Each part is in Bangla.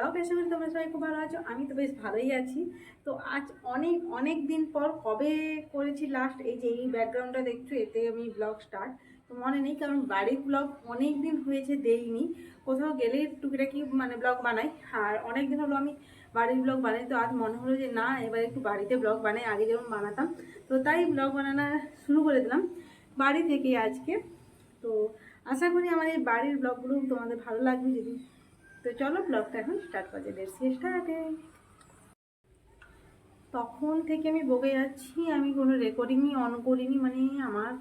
ব্লগ আশা করি তোমরা সবাই খুব ভালো আছো, আমি তো বেশ ভালোই আছি। তো আজ অনেক অনেক দিন পর কবে করেছি লাস্ট এই যে এই ব্যাকগ্রাউন্ডটা দেখছ, এতে আমি ব্লগ স্টার্ট তো মনে নেই, কারণ বাড়ির ব্লগ অনেক দিন হয়েছে, দেইনি। কোথাও গেলে টুকিটাকি মানে ব্লগ বানাই। আর অনেক দিন হলো আমি বাড়ির ব্লগ বানাই, তো আজ মনে হলো যে না, এবার একটু বাড়িতে ব্লগ বানাই, আগে যেমন বানাতাম। তো তাই ব্লগ বানানো শুরু করে দিলাম বাড়ি থেকে আজকে। তো আশা করি আমার এই বাড়ির ব্লগগুলো তোমাদের ভালো লাগবে, যদি তো চলো ব্লগটা এখন স্টার্ট করা যায় লেটস স্টার্টে তখন থেকে আমি বকে যাচ্ছি, আমি কোনো রেকর্ডিংই অন করিনি মানে আমার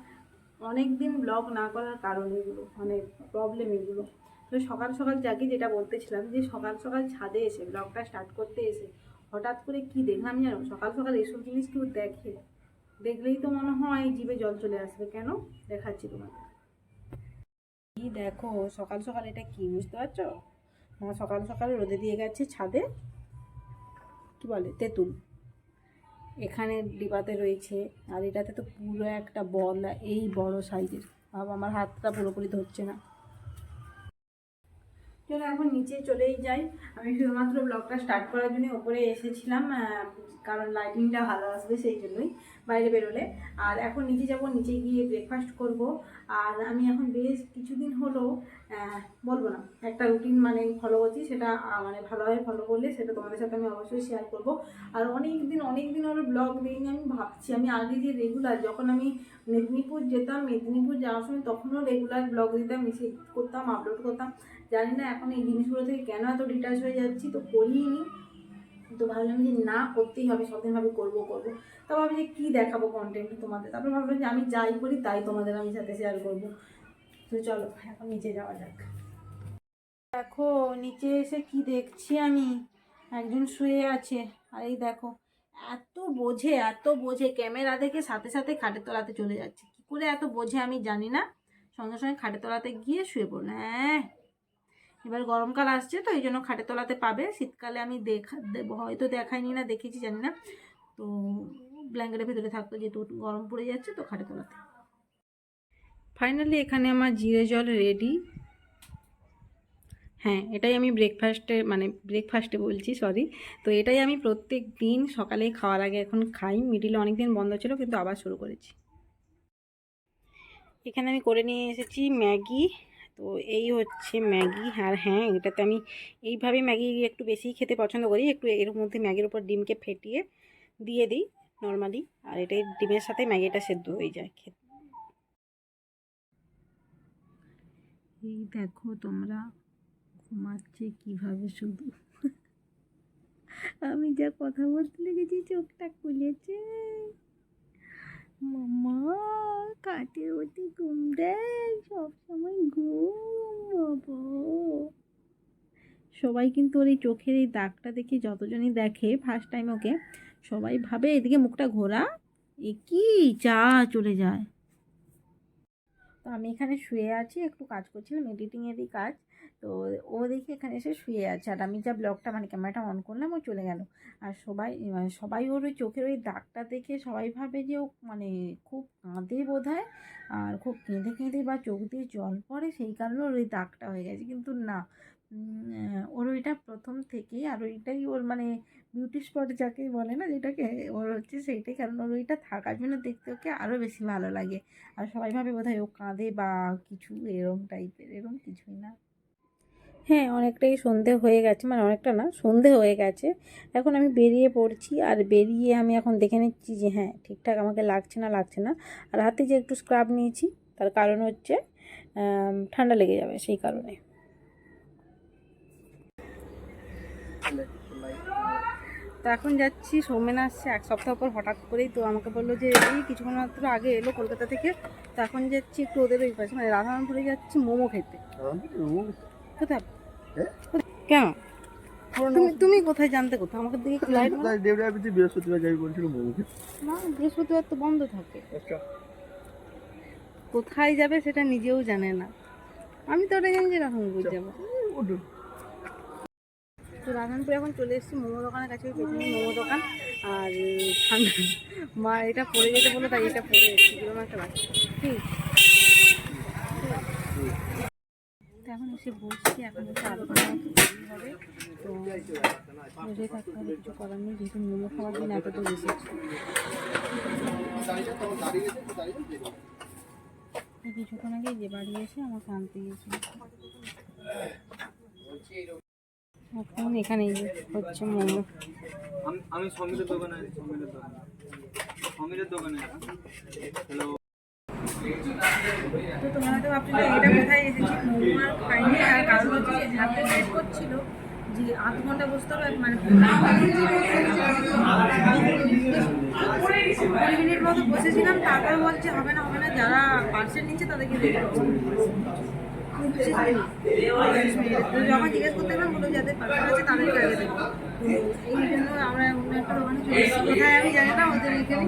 অনেক দিন ব্লগ না করার কারণ এগুলো মানে প্রবলেম এগুলো। তো সকাল সকাল যাকে যেটা বলতেছিলাম যে সকাল সকাল ছাদে এসে ব্লগটা স্টার্ট করতে এসে হঠাৎ করে কি দেখলাম জানো? সকাল সকাল এসব জিনিস কেউ দেখে। দেখলেই তো মনে হয় জিভে জল চলে আসবে। কেন? দেখাচ্ছি তোমাকে দেখো, সকাল সকাল এটা কি, বুঝতে পারছ? মা সকাল সকাল রোদে দিয়ে গেছে ছাদে। কি বলে? তেঁতুল। এখানে ডিবাতে রয়েছে আর এটাতে তো পুরো একটা বল এই বড় সাইজের। বাবা আমার হাতটা পুরোপুরি ধরছে না। চলো এখন নিচে চলেই যাই। আমি শুধুমাত্র ব্লগটা স্টার্ট করার জন্য ওপরে এসেছিলাম কারণ লাইটিংটা ভালো আসবে সেই জন্যই বাইরে বেরোলে। আর এখন নিচে যাব, নিচে গিয়ে ব্রেকফাস্ট করব। আর আমি এখন বেশ কিছুদিন হলো বলব না, একটা রুটিন মানে ফলো করছি, সেটা মানে ভালোভাবে ফলো করলে সেটা তোমাদের সাথে আমি অবশ্যই শেয়ার করব। আর অনেক দিন অনেক দিন হলো ব্লগ দিইনি, আমি ভাবছি, আমি আগে যে রেগুলার যখন আমি মেদিনীপুর যেতাম, মেদিনীপুর যাওয়ার সময় তখনও রেগুলার ব্লগ দিতাম মেসেজ করতাম আপলোড করতাম। জানি না এখন এই জিনিসগুলো থেকে কেন এত ডিটাচ হয়ে যাচ্ছি, তো করিনি। তো ভাবলাম যে না, করতেই হবে স্বাধীনভাবে করব করব। তো ভাবি যে কী দেখাবো কন্টেন্ট তোমাদের? তারপরে ভাবলাম যে আমি যাই করি, তাই তোমাদের আমি সাথে শেয়ার করব। তো চলো, এখন নিচে যাওয়া যাক। দেখো, নিচে এসে কি দেখছি আমি? একজন শুয়ে আছে। আর এই দেখো, এত বোঝে এত বোঝে। ক্যামেরা দেখে সাথে সাথে খাটের তলাতে চলে যাচ্ছে। কী করে এত বোঝে আমি জানি না। সঙ্গে সঙ্গে খাটের তলাতে গিয়ে শুয়ে পড়ল হ্যাঁ এবার গরমকাল আসছে, তো এই জন্য খাটের তলাতে পাবে। শীতকালে আমি দেখা হয়তো দেখাইনি না, দেখেছি, জানি না। তো ব্ল্যাঙ্কেটের ভেতরে থাকতো, যেহেতু গরম পড়ে যাচ্ছে, তো খাটের তলাতে। ফাইনালি এখানে আমার জিরে জল রেডি হ্যাঁ এটাই আমি ব্রেকফাস্টে মানে ব্রেকফাস্টে বলছি সরি তো এটাই আমি প্রত্যেক দিন সকালে খাওয়ার আগে এখন খাই। মিডিলে অনেক দিন বন্ধ ছিল, কিন্তু আবার শুরু করেছি। এখানে আমি করে নিয়ে এসেছি ম্যাগি। তো এই হচ্ছে ম্যাগি। আর হ্যাঁ এটাতে আমি এইভাবে ম্যাগি একটু বেশি খেতে পছন্দ করি। একটু এর মধ্যে ম্যাগির উপর ডিমকে ফেটিয়ে দিয়ে দিই নর্মালি আর এটাই ডিমের সাথে ম্যাগিটা সেদ্ধ হয়ে যায় খেতে। এই দেখো তোমরা ঘুমাচ্ছে কীভাবে শুধু। আমি যা কথা বলতে লেগেছি, চোখটা খুলেছে। মামা কাটে ওঠে ঘুম দেয়, সবসময় ঘুম বাবা সবাই কিন্তু ওর এই চোখের এই দাগটা দেখে যতজনই দেখে ফার্স্ট টাইম ওকে, সবাই ভাবে এদিকে মুখটা ঘোরা, এ কি যা চলে যায়। তো আমি এখানে শুয়ে আছি, একটু কাজ করছিলাম এডিটিংয়েরই কাজ। তো ও দেখি এখানে এসে শুয়ে আছে। আর আমি যা ব্লগটা মানে ক্যামেরাটা অন করলাম, ও চলে গেল। আর সবাই মানে সবাই ওর ওই চোখের ওই দাগটা দেখে সবাই ভাবে যে ও মানে খুব কাঁদে বোধ হয় আর খুব কেঁদে কেঁদে বা চোখ দিয়ে জল পড়ে, সেই কারণে ওর ওই দাগটা হয়ে গেছে। কিন্তু না ওর ওইটা প্রথম থেকেই, আর ওইটাই ওর মানে বিউটি স্পট যাকে বলে না যেটাকে, ওর হচ্ছে সেইটাই। কারণ ওর ওইটা থাকার জন্য দেখতে ওকে আরও বেশি ভালো লাগে। আর সবাই ভাবে বোধ হয় ও কাঁদে বা কিছু, এরম টাইপের এরম কিছুই না। হ্যাঁ অনেকটাই সন্ধে হয়ে গেছে। মানে অনেকটা না সন্ধে হয়ে গেছে। এখন আমি বেরিয়ে পড়ছি আর বেরিয়ে আমি এখন দেখে নিচ্ছি যে হ্যাঁ ঠিকঠাক আমাকে লাগছে না লাগছে না। আর হাতে যে একটু স্ক্রাব নিয়েছি তার কারণ হচ্ছে ঠান্ডা লেগে যাবে সেই কারণে। তো এখন যাচ্ছি সৌমেন আসছে এক সপ্তাহ পর হঠাৎ করেই তো আমাকে বলল যে এই কিছুক্ষণ মাত্র আগে এলো কলকাতা থেকে তো এখন যাচ্ছি একটু ওদের ওই পাশে। মানে রাধারামপুরে যাচ্ছি মোমো খেতে। কোথায়? কেন? তুমি তুমি কোথায় জানতে কোথাও আমাকে দিকে লাইট মারো। বৃহস্পতিবার যাবি বলছিল বউ না বৃহস্পতিবার তো বন্ধ থাকে। কোথায় যাবে সেটা নিজেও জানে না। আমি তো ওটা জানি যে রাধানপুর যাব। তো রাধানপুর এখন চলে এসেছি মোমো দোকানের কাছে পেছনে মোমো দোকান। আর ঠান্ডা মা এটা পরে যেতে বলে তাই এটা পরে এসেছি একটা লাগছে কি তো এখন এসে বসছি এখন এসে আধ ঘণ্টা হবে। তো বসে থাকতে হবে কিছু করার নেই যেহেতু মোমো খাওয়ার জন্য এত এসেছি এই কিছুক্ষণ আগে যে বাড়ি এসে আমাকে আনতে গিয়েছিল। এখন এখানে হচ্ছে মোমো। আমি সমীরের দোকানে সমীরের দোকানে। সমীরের দোকানে হ্যালো তো তোমরা তো ভাবছিলে এটা কোথায় এসেছি মোমো আর খাইনি আর কারণ হচ্ছে যে এত লেট করছিল যে আধ ঘণ্টা বসতে হবে মানে কুড়ি মিনিট মতো বসেছিলাম, তারপর বলছে, হবে না হবে না, যারা পার্সেল নিচ্ছে তাদেরকে তো যখন জিজ্ঞেস করতে গেলাম বলো যাদের আছে, তাদেরকে আগে এই জন্য আমরা অন্য কোথায় জানি না, ওদের এখানে।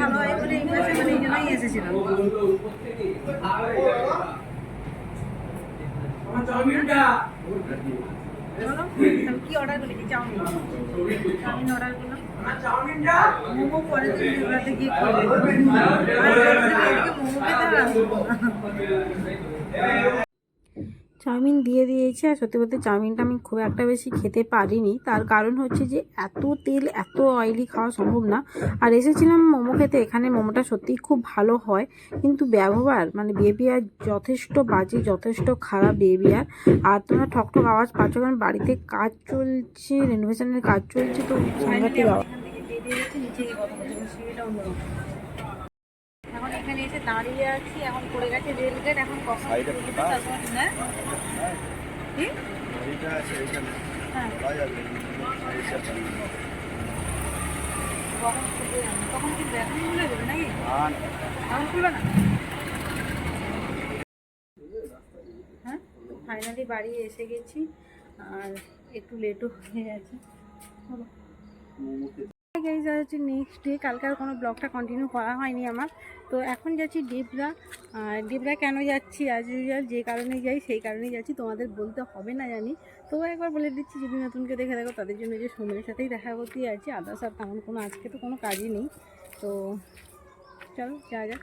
ভালো হয় বলে এই মানে এই জন্যই এসেছিলাম। চলো আমি কি অর্ডার করেছি চাউমিন চাউমিন অর্ডার করলাম মোমো পরে দিন ওটাতে গিয়ে করব আর এদিকে মোমো খেতে আর আসব না। চাউমিন দিয়ে দিয়েছে। আর সত্যি বলতে চাউমিনটা আমি খুব একটা বেশি খেতে পারিনি। তার কারণ হচ্ছে যে এত তেল এত অয়েলি খাওয়া সম্ভব না। আর এসেছিলাম মোমো খেতে এখানে মোমোটা সত্যিই খুব ভালো হয়। কিন্তু ব্যবহার মানে বিহেভিয়ার যথেষ্ট বাজে যথেষ্ট খারাপ বিহেভিয়ার আর। তোমরা ঠক ঠক আওয়াজ পাচ্ছ কারণ বাড়িতে কাজ চলছে রেনোভেশনের কাজ চলছে তো সাংঘাতিক আওয়াজ। এখন এখানে এসে দাঁড়িয়ে আছি এখন পড়ে গেছে রেলগেট এখন কখন হ্যাঁ কি? হ্যাঁ। কখন। কখন এখন খুলে দেবে নাকি? এখন খুলবে না? হ্যাঁ? ফাইনালি বাড়ি এসে গেছি আর একটু লেটও হয়ে গেছে। চলো। গাইজ হচ্ছে নেক্সট ডে কালকে আর কোনো ব্লগটা কন্টিনিউ করা হয়নি আমার। তো এখন যাচ্ছি ডেবরা। ডেবরা কেন যাচ্ছি? আজ ইউজুয়াল যে কারণে যাই, সেই কারণেই যাচ্ছি। তোমাদের বলতে হবে না জানি। তো একবার বলে দিচ্ছি, যদি নতুনকে দেখে দেখো তাদের জন্য যে সময়ের সাথেই দেখা করতেই আছি আদার্স আর তেমন কোনো, আজকে তো কোনো কাজই নেই। তো চলো যা যাক।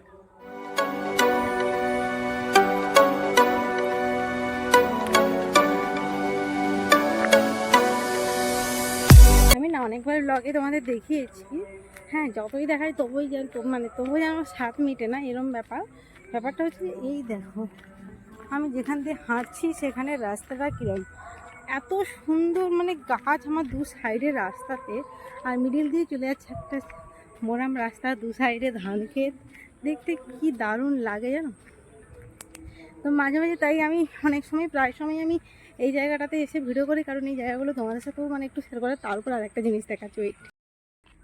আমি না, অনেকবার ব্লগে তোমাদের দেখিয়েছি। হ্যাঁ যতই দেখাই তবুই যেন মানে তবুই যেন স্বাদ মিটে না, এরম ব্যাপার। ব্যাপারটা হচ্ছে এই দেখো, আমি যেখান দিয়ে হাঁটছি সেখানে রাস্তাটা কীরকম এত সুন্দর মানে গাছ আমার দু সাইডে রাস্তাতে, আর মিডিল দিয়ে চলে যাচ্ছে একটা মোরাম রাস্তা দু সাইডে ধান ক্ষেত। দেখতে কি দারুণ লাগে জানো? তো মাঝে মাঝে তাই আমি অনেক সময়, প্রায় সময় আমি এই জায়গাটাতে এসে ভিডিও করি, কারণ এই জায়গাগুলো তোমাদের সাথেও মানে একটু শেয়ার করে তার উপর আর একটা জিনিস দেখাচ্ছি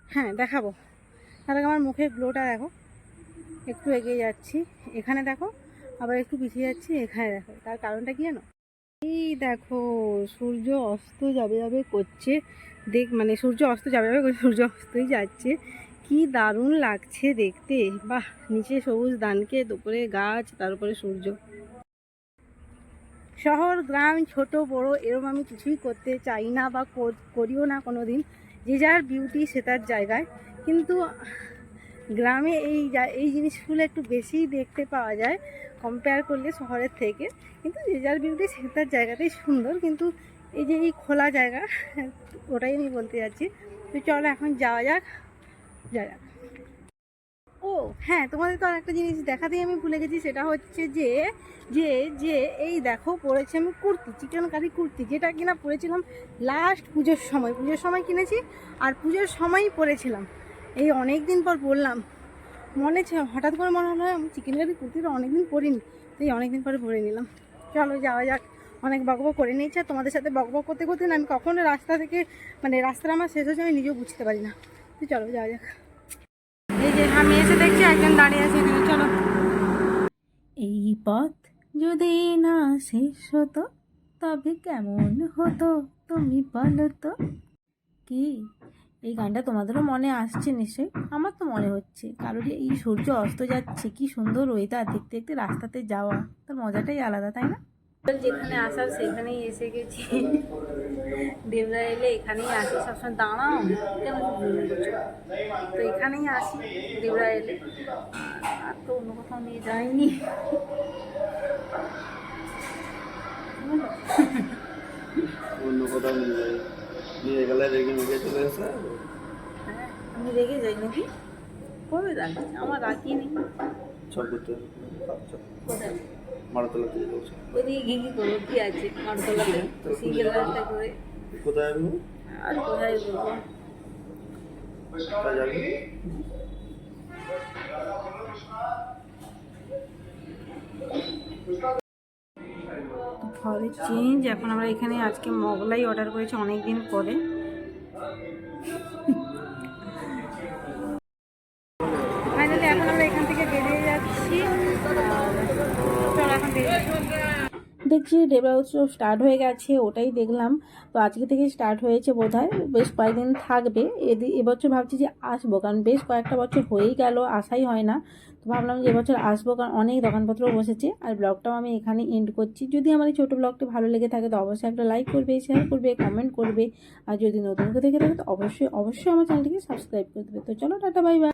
হ্যাঁ দেখাবো। আগে আমার মুখের গ্লোটা দেখো। একটু এগিয়ে যাচ্ছি। এখানে দেখো, আবার একটু পিছিয়ে যাচ্ছি, এখানে দেখো। তার কারণটা কি জানো? এই দেখো, সূর্য অস্ত যাবে যাবে করছে। দেখ মানে সূর্য অস্ত যাবে যাবে করে সূর্য অস্তই যাচ্ছে। কি দারুণ লাগছে দেখতে। বাহ, নিচে সবুজ দানকে দুপুরে গাছ, তার উপরে সূর্য। শহর, গ্রাম, ছোট, বড় এরকম আমি কিছুই করতে চাই না বা কর- করিও না কোনো দিন যে যার বিউটি সে তার জায়গায়। কিন্তু গ্রামে এই এই জিনিসগুলো একটু বেশিই দেখতে পাওয়া যায় কম্পেয়ার করলে শহরের থেকে। কিন্তু যে যার বিউটি সে তার জায়গাতেই সুন্দর। কিন্তু এই যে এই খোলা জায়গা, ওটাই আমি বলতে যাচ্ছি। তো চলো এখন যাওয়া যাক। যা যাক। ও হ্যাঁ তোমাদের তো আর একটা জিনিস দেখাতেই আমি ভুলে গেছি, সেটা হচ্ছে যে যে যে, এই দেখো পরেছি আমি কুর্তি চিকেন কারি কুর্তি, যেটা কিনা পরেছিলাম লাস্ট পুজোর সময়। পুজোর সময় কিনেছি আর পুজোর সময়ই পরেছিলাম এই অনেক দিন পর পরলাম মনে হঠাৎ করে মনে হলো আমি চিকেন কারি কুর্তিটা অনেক দিন পরিনি এই অনেক দিন পরে পরে নিলাম। চলো যাওয়া যাক, অনেক বকবক করে নিয়েছে, আর তোমাদের সাথে বকবক করতে করতে না আমি কখনো রাস্তা থেকে মানে রাস্তাটা আমার শেষ হচ্ছে আমি নিজেও বুঝতে পারি না। তো চলো যাওয়া যাক। আমি এসে দেখছি একজন দাঁড়িয়ে আছে এখানে চলো। এই পথ যদি না শেষ হতো, তবে কেমন হতো তুমি বলো তো? কি? এই গানটা তোমাদেরও মনে আসছে নিশ্চয়ই? আমার তো মনে হচ্ছে। কারণ এই সূর্য অস্ত যাচ্ছে, কি সুন্দর ওয়েদার দেখতে দেখতে রাস্তাতে যাওয়া, তার মজাটাই আলাদা, তাই না? যেখানে আসার সেখানেই এসে গেছি। দেবরা এলে এখানেই আসি। সবসময় দাঁড়াও করছ? তো এখানেই আসি দেবরা এলে। আর- তো অন্য কোথাও নিয়ে যাইনি। অন্য কোথাও নিয়ে যাই। নিয়ে গেলে রেগে মেগে চলে এসে হ্যাঁ আমি রেগে যাই নাকি? কবে রাখি আমার রাখি নি সব করতে কোথায়? মারাতলা থেকে বলছে? ওইদিকে ঘি ঘি করব কি আছে মারতলাতে। সিঙ্গেল করে। কোথায় আসব আর কোথায় যাবি? ফলে চেঞ্জ এখন আমরা এখানে আজকে মোগলাই অর্ডার করেছি অনেক দিন পরে। দেখছি দেবরা উৎসব স্টার্ট হয়ে গেছে, ওটাই দেখলাম। তো আজকে থেকে স্টার্ট হয়েছে বোধ বেশ কয়েকদিন থাকবে। এবছর ভাবছি যে আসব, কারণ বেশ কয়েকটা বছর হয়েই গেল, আসাই হয় না। তো ভাবলাম যে এবছর আসব, কারণ অনেক দোকানপত্র বসেছে। আর ব্লগটাও আমি এখানে এন্ড করছি। যদি আমার এই ছোটো ব্লগটি ভালো লেগে থাকে, তো অবশ্যই একটা লাইক করবে শেয়ার করবে কমেন্ট করবে। আর যদি নতুন কেউ থেকে থাকে তো অবশ্যই অবশ্যই আমার চ্যানেলটিকে সাবস্ক্রাইব করে দেবে। তো চলো, টাটা বাই বাই